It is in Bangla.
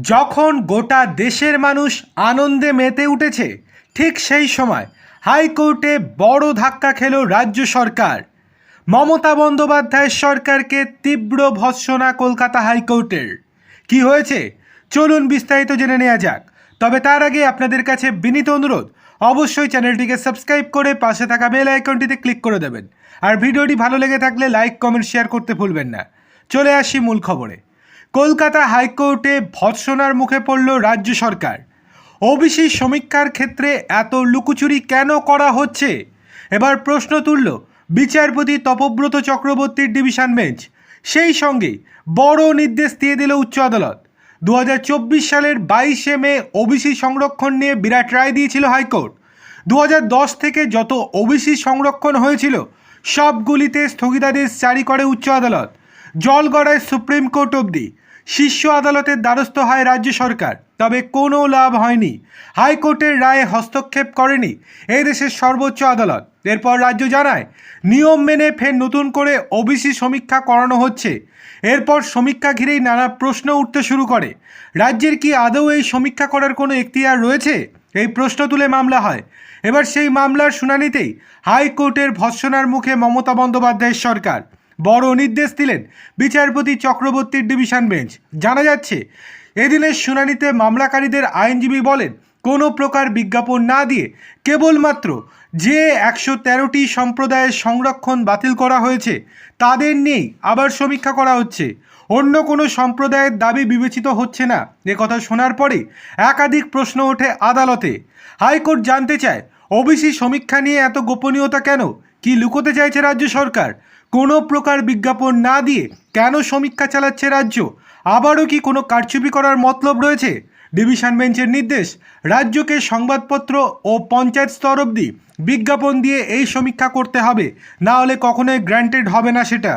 যখন গোটা দেশের মানুষ আনন্দে মেতে উঠেছে, ঠিক সেই সময় হাইকোর্টে বড় ধাক্কা খেল রাজ্য সরকার। মমতা বন্দ্যোপাধ্যায়ের সরকারকে তীব্র ভৎসনা কলকাতা হাইকোর্টের। কি হয়েছে? চলুন বিস্তারিত জেনে নেওয়া যাক। তবে তার আগে আপনাদের কাছে বিনীত অনুরোধ, অবশ্যই চ্যানেলটিকে সাবস্ক্রাইব করে পাশে থাকা বেল আইকনটিতে ক্লিক করে দেবেন। আর ভিডিওটি ভালো লেগে থাকলে লাইক, কমেন্ট, শেয়ার করতে ভুলবেন না। চলে আসি মূল খবরে। কলকাতা হাইকোর্টে ভৎসনার মুখে পড়ল রাজ্য সরকার। ওবিসি সমীক্ষার ক্ষেত্রে এত লুকোচুরি কেন করা হচ্ছে? এবার প্রশ্ন তুলল বিচারপতি তপব্রত চক্রবর্তীর ডিভিশন বেঞ্চ। সেই সঙ্গে বড় নির্দেশ দিয়ে দিল উচ্চ আদালত। দু হাজার চব্বিশ সালের বাইশে মে ওবিসি সংরক্ষণ নিয়ে বিরাট রায় দিয়েছিল হাইকোর্ট। দু হাজার দশ থেকে যত ওবিসি সংরক্ষণ হয়েছিল, সবগুলিতে স্থগিতাদেশ জারি করে উচ্চ আদালত। জল গড়ায় সুপ্রিম কোর্ট অবধি। শীর্ষ আদালতের দ্বারস্থ হয় রাজ্য সরকার। তবে কোনো লাভ হয়নি। হাইকোর্টের রায়ে হস্তক্ষেপ করেনি এই দেশের সর্বোচ্চ আদালত। এরপর রাজ্য জানায়, নিয়ম মেনে ফের নতুন করে ওবিসি সমীক্ষা করানো হচ্ছে। এরপর সমীক্ষা ঘিরেই নানা প্রশ্ন উঠতে শুরু করে। রাজ্যের কি আদৌ এই সমীক্ষা করার কোনো এখতিয়ার রয়েছে? এই প্রশ্ন তুলে মামলা হয়। এবার সেই মামলার শুনানিতেই হাইকোর্টের ভৎসনার মুখে মমতা বন্দ্যোপাধ্যায়ের সরকার। বড় নির্দেশ দিলেন বিচারপতি চক্রবর্তীর ডিভিশন বেঞ্চ। জানা যাচ্ছে, এদিনের শুনানিতে মামলাকারীদের আইনজীবী বলেন, কোনো প্রকার বিজ্ঞাপন না দিয়ে কেবলমাত্র যে একশো তেরোটি সম্প্রদায়ের সংরক্ষণ বাতিল করা হয়েছে, তাদের নিয়েই আবার সমীক্ষা করা হচ্ছে। অন্য কোনো সম্প্রদায়ের দাবি বিবেচিত হচ্ছে না। এ কথা শোনার পরে একাধিক প্রশ্ন ওঠে আদালতে। হাইকোর্ট জানতে চায়, ওবিসি সমীক্ষা নিয়ে এত গোপনীয়তা কেন? কি লুকোতে চাইছে রাজ্য সরকার? কোনো প্রকার বিজ্ঞাপন না দিয়ে কেন সমীক্ষা চালাচ্ছে রাজ্য? আবারও কি কোনো কারচুপি করার মতলব রয়েছে? ডিভিশন বেঞ্চের নির্দেশ, রাজ্যকে সংবাদপত্র ও পঞ্চায়েত স্তর অবধি বিজ্ঞাপন দিয়ে এই সমীক্ষা করতে হবে, না হলে কখনোই গ্র্যান্টেড হবে না সেটা।